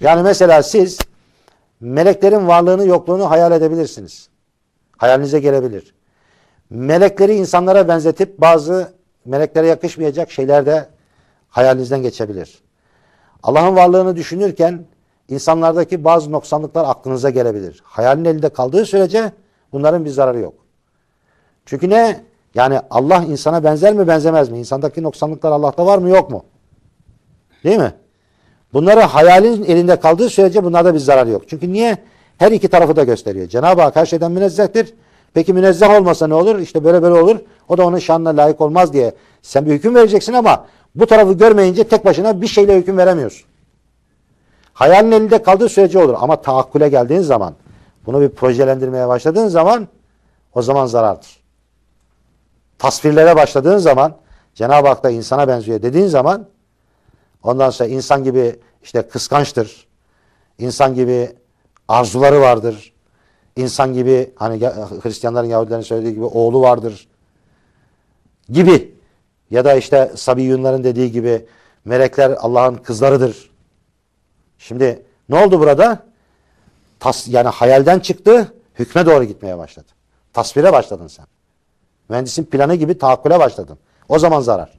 Yani mesela siz meleklerin varlığını yokluğunu hayal edebilirsiniz. Hayalinize gelebilir. Melekleri insanlara benzetip bazı meleklere yakışmayacak şeyler de hayalinizden geçebilir. Allah'ın varlığını düşünürken insanlardaki bazı noksanlıklar aklınıza gelebilir. Hayalin elinde kaldığı sürece bunların bir zararı yok. Çünkü ne? Yani Allah insana benzer mi benzemez mi? İnsandaki noksanlıklar Allah'ta var mı yok mu? Değil mi? Bunları hayalin elinde kaldığı sürece bunlarda bir zarar yok. Çünkü niye? Her iki tarafı da gösteriyor. Cenab-ı Hak her şeyden münezzehtir. Peki münezzeh olmasa ne olur? İşte böyle böyle olur. O da onun şanına layık olmaz diye. Sen bir hüküm vereceksin ama bu tarafı görmeyince tek başına bir şeyle hüküm veremiyorsun. Hayalin elinde kaldığı sürece olur. Ama taakkule geldiğin zaman, bunu bir projelendirmeye başladığın zaman o zaman zarardır. Tasvirlere başladığın zaman Cenab-ı Hak da insana benziyor dediğin zaman ondan sonra insan gibi işte kıskançtır. İnsan gibi arzuları vardır. İnsan gibi hani ya- Hristiyanların Yahudilerin söylediği gibi oğlu vardır. Gibi. Ya da işte Sabiyunların dediği gibi melekler Allah'ın kızlarıdır. Şimdi ne oldu burada? Tas, yani hayalden çıktı, hükme doğru gitmeye başladı. Tasvire başladın sen. Mühendisin planı gibi taakkule başladın. O zaman zarar.